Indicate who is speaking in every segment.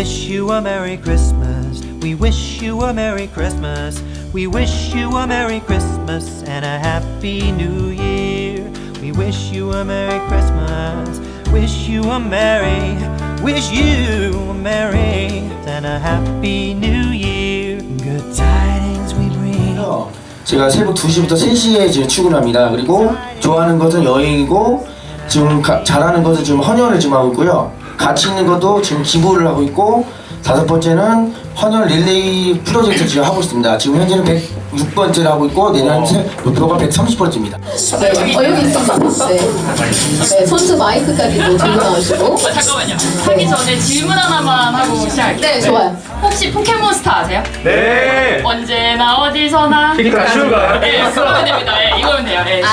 Speaker 1: a Merry Christmas. We wish you a Merry Christmas. We wish you a Merry Christmas and a Happy New Year. We wish you a Merry Christmas. Wish you a Merry, wish you a Merry and a Happy New Year. Good tidings we bring.
Speaker 2: 제가 새벽 2시부터 3시에 지금 출근합니다. 그리고 좋아하는 것은 여행이고 지금 가- 잘하는 것은 지금 헌혈을 지금 하고 있고요. 같이 있는 것도 지금 기부를 하고 있고 다섯 번째는 헌혈 릴레이 프로젝트 지금 하고 있습니다. 지금 현재는 106번째를 하고 있고 내년 새 목표가 130번째입니다.
Speaker 3: 네. 어, 여기 있었나? 네. 네, 선수 마이크까지도 들고 나오시고.
Speaker 4: 잠깐만요. 하기 전에 질문 하나만 하고 시작할게요.
Speaker 3: 네, 좋아요.
Speaker 4: 혹시 포켓몬스타 아세요?
Speaker 5: 네.
Speaker 4: 언제나 어디서나.
Speaker 5: 피카츄가.
Speaker 4: 네, 그거면 됩니다. 네, 이거면 돼요. 네.
Speaker 3: 아,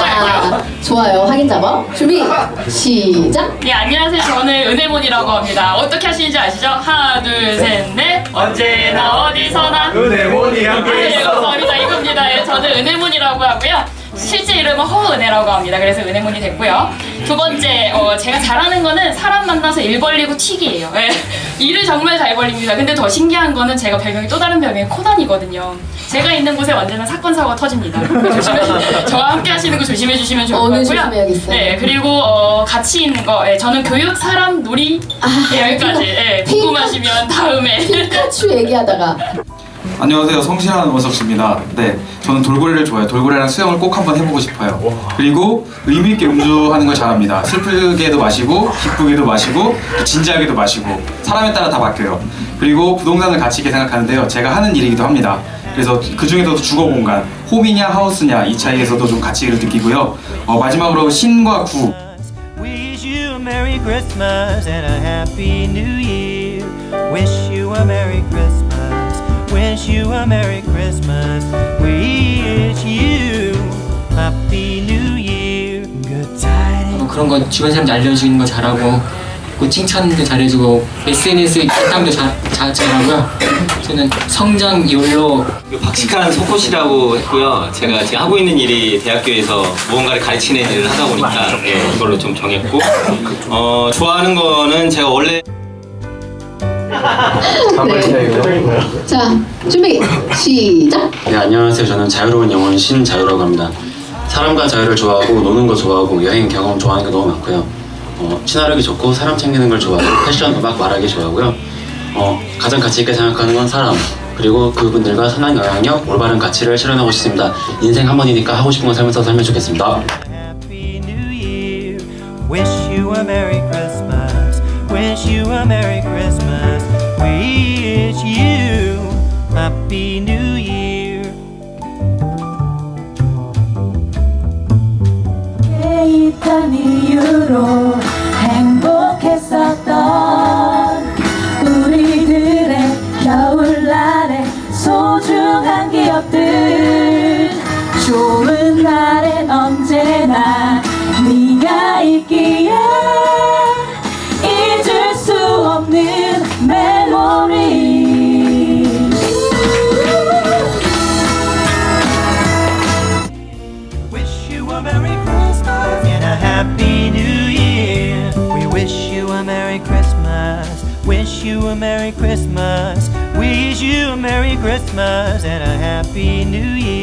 Speaker 3: 좋아요. 확인 잡아. 준비, 시작.
Speaker 4: 네, 안녕하세요. 저는 은혜몬이라고 합니다. 어떻게 하시는지 아시죠? 하나, 둘, 셋, 넷. 언제나 어디서나.
Speaker 5: 은혜몬이 함께
Speaker 4: 네,
Speaker 5: 있어.
Speaker 4: 감사합니다. 저는 은혜문이라고 하고요. 실제 이름은 허은혜라고 합니다. 그래서 은혜문이 됐고요. 두 번째, 어, 제가 잘하는 거는 사람 만나서 일 벌리고 튀기예요. 예, 일을 정말 잘 벌립니다. 근데 더 신기한 거는 제가 별명이 또 다른 별명이 코난이거든요. 제가 있는 곳에 언제나 사건 사고가 터집니다. 조심해, 저와 함께 하시는 거 조심해 주시면 좋을 것 같고요.
Speaker 3: 조심해야겠어요.
Speaker 4: 네, 그리고 어, 같이 있는 거, 예, 저는 교육, 사람, 놀이
Speaker 3: 아,
Speaker 4: 예, 여기까지. 예, 궁금하시면 다음에.
Speaker 3: 피카츄 얘기하다가.
Speaker 6: 안녕하세요. 성실한 원석 씨입니다. 네, 저는 돌고래를 좋아해요. 돌고래랑 수영을 꼭 한번 해보고 싶어요. 그리고 의미 있게 음주하는 걸 잘합니다. 슬프게도 마시고, 기쁘게도 마시고, 또 진지하게도 마시고, 사람에 따라 다 바뀌어요. 그리고 부동산을 가치 있게 생각하는데요. 제가 하는 일이기도 합니다. 그래서 그 중에서도 주거 공간, 홈이냐 하우스냐 이 차이에서도 좀 가치를 느끼고요. 어, 마지막으로 신과 구,
Speaker 1: Wish you a Merry Christmas and a Happy New Year. Wish you a Merry Christmas. Wish you a Merry Christmas. Wish you Happy New Year. Good tidings.
Speaker 7: 뭐 그런 거 주변 사람들 알려주는 거 잘하고 그 칭찬도 잘해주고 SNS 기탐도 잘, 잘, 잘하고요 저는 성장 욜로
Speaker 8: 그 박식한 속옷이라고 했고요. 제가 지금 하고 있는 일이 대학교에서 무언가를 가르치는 일을 하다 보니까 예, 이걸로 좀 정했고 어, 좋아하는 거는 제가 원래
Speaker 3: 자, 준비, 시작.
Speaker 9: 네, 안녕하세요. 저는 자유로운 영혼 신자유라고 합니다. 사람과 자유를 좋아하고 노는 거 좋아하고 여행 경험 좋아하는 게 너무 많고요. 어, 친화력이 좋고 사람 챙기는 걸 좋아하고 패션, 음악, 말하기 좋아하고요. 어, 가장 가치 있게 생각하는 건 사람. 그리고 그분들과 선한 영향력, 올바른 가치를 실현하고 싶습니다. 인생 한 번이니까 하고 싶은 거 살면서 살면 좋겠습니다.
Speaker 1: Happy New Year. Wish you a Merry Christmas. wish you a Merry Christmas. Wish you Happy New Year. Eita, New Year. A Merry Christmas. Wish you a Merry Christmas. Wish you a Merry Christmas and a Happy New Year.